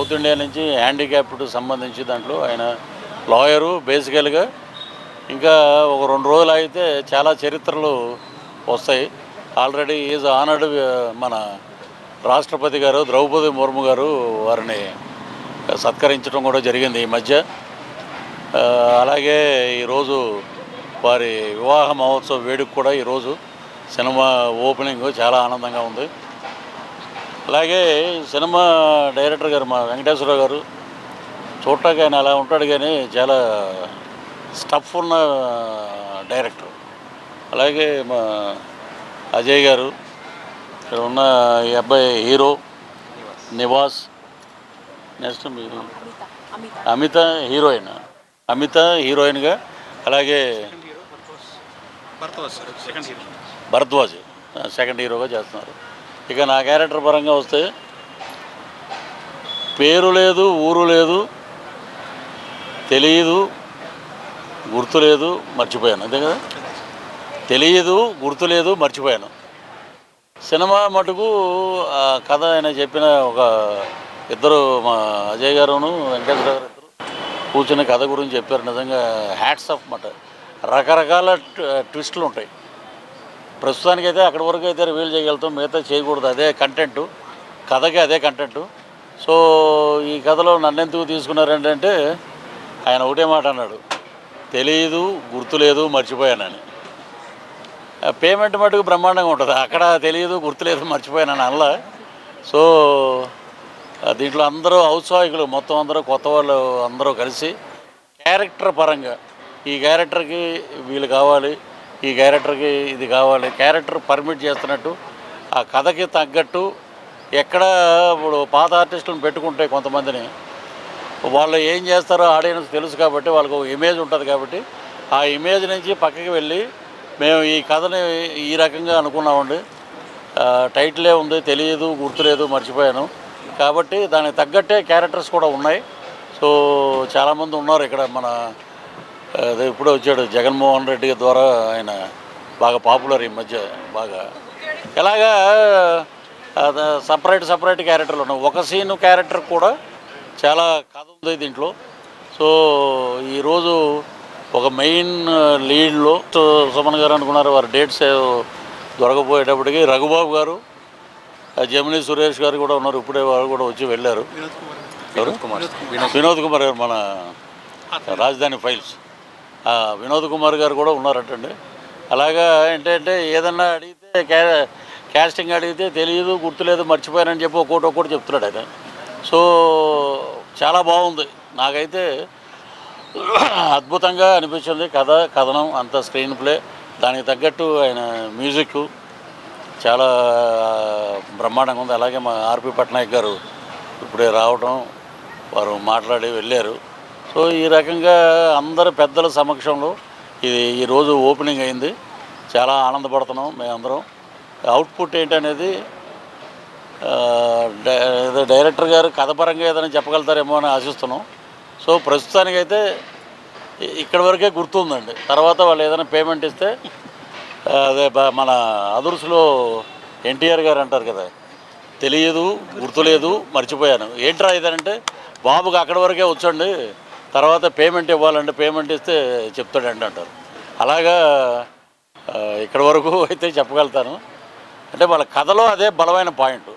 South India నుంచి handicapped సంబంధించి దాంట్లో ఆయన లాయరు బేసికల్గా. ఇంకా ఒక రెండు రోజులు అయితే చాలా చరిత్రలు వస్తాయి. ఆల్రెడీ ఈజ్ ఆనర్డ్ మన రాష్ట్రపతి గారు ద్రౌపది ముర్ము గారు వారిని సత్కరించడం కూడా జరిగింది ఈ మధ్య. అలాగే ఈరోజు వారి వివాహ మహోత్సవ వేడుక కూడా ఈరోజు సినిమా ఓపెనింగ్ చాలా ఆనందంగా ఉంది. అలాగే సినిమా డైరెక్టర్ గారు మా వెంకటేశ్వరరావు గారు చూడటానికి ఆయన అలా ఉంటాడు కానీ చాలా స్టఫ్ ఉన్న డైరెక్టర్. అలాగే మా అజయ్ గారు ఇక్కడ ఉన్న ఈ అబ్బాయి hero Nivas next Amita heroine Amita హీరోయిన్గా అలాగే భరద్వాజ్ సెకండ్ హీరోగా చేస్తున్నారు. ఇక నా క్యారెక్టర్ పరంగా వస్తే పేరు లేదు ఊరు లేదు తెలియదు గుర్తు లేదు మర్చిపోయాను. అంతే కదా? తెలియదు గుర్తు లేదు మర్చిపోయాను. సినిమా మటుకు ఆ కథ ఆయన చెప్పిన ఒక ఇద్దరు మా అజయ్ గారును వెంకటేశ్వర గారు ఇద్దరు కూర్చుని కథ గురించి చెప్పారు. నిజంగా హ్యాట్స్ ఆఫ్ మాట. రకరకాల ట్విస్టులు ఉంటాయి. ప్రస్తుతానికైతే అక్కడి వరకు అయితే రివీల్ చేయగలుగుతాం. మిగతా చేయకూడదు. అదే కంటెంట్ కథకి అదే కంటెంట్ సో ఈ కథలో నన్నెందుకు తీసుకున్నారంటే ఆయన ఒకటే మాట అన్నాడు. తెలియదు గుర్తులేదు మర్చిపోయానని. ఆ పేమెంట్ మటుకు బ్రహ్మాండంగా ఉంటుంది. అక్కడ తెలియదు గుర్తులేదు మర్చిపోయానని అలా సో దీంట్లో అందరూ ఔత్సాహికులు మొత్తం అందరూ కొత్త వాళ్ళు అందరూ కలిసి క్యారెక్టర్ పరంగా ఈ క్యారెక్టర్కి వీళ్ళు కావాలి. ఈ క్యారెక్టర్కి ఇది కావాలి. క్యారెక్టర్ పర్మిట్ చేస్తున్నట్టు ఆ కథకి తగ్గట్టు ఎక్కడ ఇప్పుడు పాత ఆర్టిస్టులను పెట్టుకుంటే కొంతమందిని వాళ్ళు ఏం చేస్తారో ఆడియన్స్ తెలుసు కాబట్టి వాళ్ళకు ఇమేజ్ ఉంటుంది కాబట్టి ఆ ఇమేజ్ నుంచి పక్కకి వెళ్ళి మేము ఈ కథని ఈ రకంగా అనుకున్నామండి. టైటిలే ఉంది తెలియదు గుర్తులేదు మర్చిపోయాను. కాబట్టి దానికి తగ్గట్టే క్యారెక్టర్స్ కూడా ఉన్నాయి. సో చాలామంది ఉన్నారు ఇక్కడ మన అదే ఇప్పుడే వచ్చాడు జగన్మోహన్ రెడ్డి ద్వారా ఆయన బాగా పాపులర్ ఈ మధ్య బాగా. ఎలాగా సపరేట్ సపరేట్ క్యారెక్టర్లు ఉన్నాయి. ఒక సీన్ క్యారెక్టర్ కూడా చాలా కథ ఉంది దీంట్లో. సో ఈరోజు ఒక మెయిన్ లీడ్లో సుమన్ గారు అనుకున్నారు వారి డేట్స్ దొరకపోయేటప్పటికి రఘుబాబు గారు జమినీ సురేష్ గారు కూడా ఉన్నారు. ఇప్పుడే వారు కూడా వచ్చి వెళ్ళారు. వినోద్ కుమార్? వినోద్ కుమార్ గారు మన రాజధాని ఫైల్స్. వినోద్ కుమార్ గారు కూడా ఉన్నారటండి. అలాగా ఏంటంటే ఏదన్నా అడిగితే క్యా క్యాస్టింగ్ అడిగితే తెలియదు గుర్తులేదు మర్చిపోయానని చెప్పి ఒక్కోటి ఒక్కోటి చెప్తున్నాడు ఆయన. సో చాలా బాగుంది. నాకైతే అద్భుతంగా అనిపించింది కథ కథనం అంత స్క్రీన్ ప్లే. దానికి తగ్గట్టు ఆయన మ్యూజిక్ చాలా బ్రహ్మాండంగా ఉంది. అలాగే మా ఆర్పి పట్నాయక్ గారు ఇప్పుడే రావడం వారు మాట్లాడి వెళ్ళారు. సో ఈ రకంగా అందరు పెద్దల సమక్షంలో ఇది ఈరోజు ఓపెనింగ్ అయింది. చాలా ఆనందపడుతున్నాం మేమందరం. అవుట్పుట్ ఏంటనేది డైరెక్టర్ గారు కథపరంగా ఏదైనా చెప్పగలుగుతారేమో అని ఆశిస్తున్నాం. సో ప్రస్తుతానికైతే ఇ- ఇక్కడి వరకే గుర్తుందండి. తర్వాత వాళ్ళు ఏదైనా పేమెంట్ ఇస్తే అదే మన అదుర్సులో ఎన్టీఆర్ గారు అంటారు కదా తెలియదు గుర్తులేదు మర్చిపోయాను. ఏంట్రా ఇదనంటే బాబుకి అక్కడి వరకే వచ్చండి. తర్వాత పేమెంట్ ఇవ్వాలంటే పేమెంట్ ఇస్తే చెప్తాడండి అంటారు. అలాగా ఇక్కడ ఇక్కడి వరకు అయితే చెప్పగలుగుతాను. అంటే వాళ్ళ కథలో అదే బలమైన పాయింట్